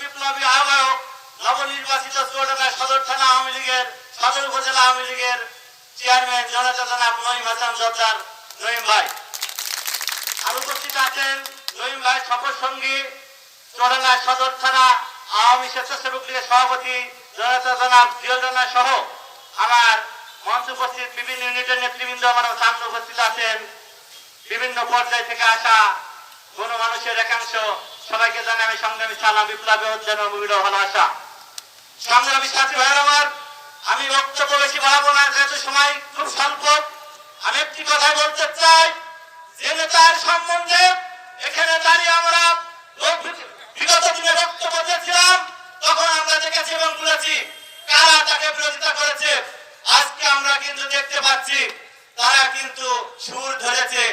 বিপ্লবী আহ্বায়ক নবনির্বাচিত চুয়াডাঙ্গা সদর থানা আওয়ামী লীগের সদর উপজেলা আওয়ামী লীগের চেয়ারম্যান জনতা জনাব নঈম হাসান জর্দার নঈম ভাই, আর উপস্থিত আছেন নঈম ভাই সফর সঙ্গী চুয়াডাঙ্গা সদর থানা আওয়ামী স্বেচ্ছাসেবক লীগের সভাপতি জনতা জনাব জিয়জনা সহ আমার মঞ্চ উপস্থিত বিভিন্ন ইউনিটের নেতৃবৃন্দ আমার সামনে উপস্থিত আছেন। বিভিন্ন পর্যায় থেকে আসা কোন মানুষের একাংশ সবাইকে জানে আমি সংগ্রামী সালাম বিপ্লবী মুবিল ভালোবাসা সংগ্রামী সাথী ভাইয়ের আমার আমি বক্তব্য বেশি বাড়াবো না, যেহেতু সময় খুব স্বল্প। আমি একটি কথা বলতে চাই, যে নেতার সম্বন্ধে এখানে দাঁড়িয়ে আমরা বিগত দিনে বক্তব্য দিয়েছিলাম, তখন আমরা দেখেছি এবং বলেছি কারা তাকে বিরোধিতা করেছে। আজকে আমরা কিন্তু দেখতে পাচ্ছি, তারা কিন্তু সুর ধরেছে,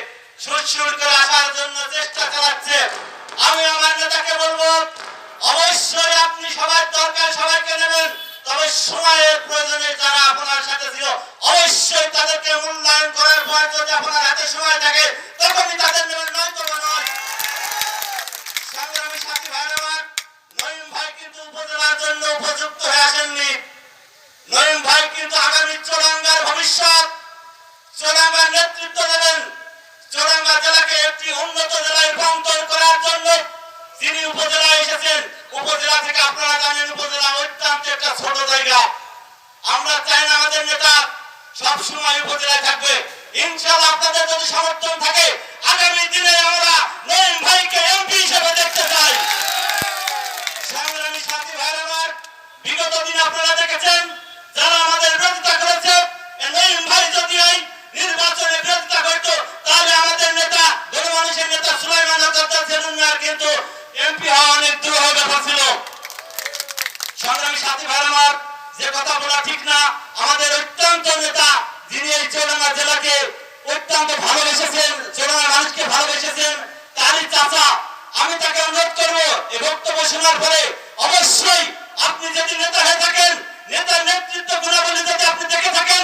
সুর সুর করে আসার জন্য চেষ্টা চালাচ্ছে। আমি আমার নেতাকে বলব, অবশ্যই আপনি সবার দরকার সবাইকে নেবেন, তবে সময়ের প্রয়োজনে যারা আপনার সাথে ছিল, অবশ্যই তাদেরকে মূল্যায়ন করার পর যদি আপনার হাতে সময় থাকে, তখনই তাদের নেবেন, নয়তো বা নয়। সংগ্রামী সাথী ভাই আমার নয়ন ভাই কিন্তু উপজেলার জন্য উপযুক্ত হয়ে আসেননি। নয়ন ভাই কিন্তু আগামী চোরাঙ্গার ভবিষ্যৎ, চোরাঙ্গার নেতৃত্ব দেবেন। চোরাঙ্গা জেলাকে একটি উন্নত জেলায় রূপান্তর করার জন্য যিনি উপজেলায় এসেছেন, উপজেলা থেকে আপনারা জানেন উপজেলা অত্যন্ত একটা ছোট জায়গা। আমরা চাই না আমাদের নেতা সব সময় উপজেলায় থাকবে। ইনশাআল্লাহ আপনাদের যদি সমর্থন থাকে, আগামী দিনে আমরা নয়ন ভাইকে এমপি হিসেবে দেখতে চাই। সংগ্রামী সাথী ভাইয়ের আমার, বিগত দিন আপনারা দেখেছেন, যারা আমাদের গণমানুষের নেতা সুলাইমান হকদার সেলুনার কিন্তু এমপি হওয়া অনেক দূর ব্যাপার ছিল। সংগ্রামী সাথী ভাইয়ের আমার, যে কথা বলা ঠিক না, আমাদের অত্যন্ত নেতা যিনি এই চৌডাঙ্গা জেলাকে অত্যন্ত ভালোবেসেছেন চৌডাঙ্গা মানুষকে ভালোবেসেছেন, তারই চাচা, আমি তাকে অনুরোধ করব, এই বক্তব্য শোনার পরে অবশ্যই আপনি যদি নেতা হয়ে থাকেন, নেতার নেতৃত্ব গুণাবলী যদি আপনি দেখে থাকেন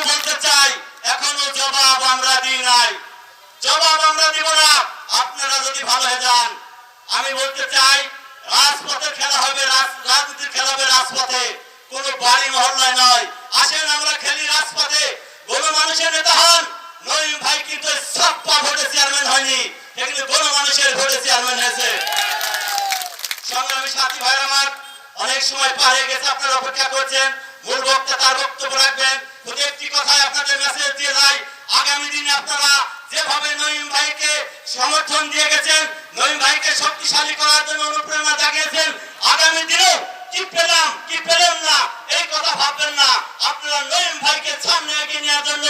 আমরা বলতে চাই, এখনও জবাব আমরা দিই নাই। জবাব আমরা দিব না, আপনারা যদি ভালো হয়ে যান। আমি বলতে চাই, রাজপথে খেলা হবে, রাজ- রাজনীতির খেলা হবে রাজপথে। কোন বাড়ি মহল্লায় নয়। আসেন, আমরা খেলি রাজপথে। গণ মানুষের নেতা হন। নঈম ভাই কিন্তু ছাপ্পা ভোটে চেয়ারম্যান হয়নি। এখানে গণ মানুষের ভোটে চেয়ারম্যান হয়েছে। সংগ্রামী সাথী ভাইয়ের আমার, অনেক সময় পার গেছে, আপনারা অপেক্ষা করছেন। মূল বক্তা তার বক্তব্য রাখবেন। শুধু একটি আপনাদের মেসেজ দিয়ে যাই। আগামী দিনে আপনারা যেভাবে নঈম ভাইকে সমর্থন দিয়ে গেছেন, নঈম ভাইকে শক্তিশালী করার জন্য অনুপ্রেরণা জাগিয়েছেন, আগামী দিনেও কি পেলাম কি পেলাম না, এই কথা ভাববেন না। আপনারা নঈম ভাইকে সামনে এগিয়ে নেওয়ার জন্য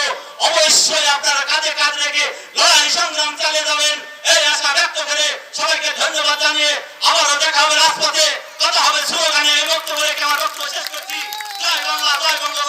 অবশ্যই আপনারা কাজে কাজ রেখে লড়াই সংগ্রাম চালিয়ে যাবেন। এই আশা ব্যক্ত করে সবাইকে ধন্যবাদ জানিয়ে আবারও দেখা হবে রাজপথে। কথা হবে স্লোগানে। এই বক্তব্য রেখে আমার বক্তব্য শেষ করছি। 再扔啊再扔扔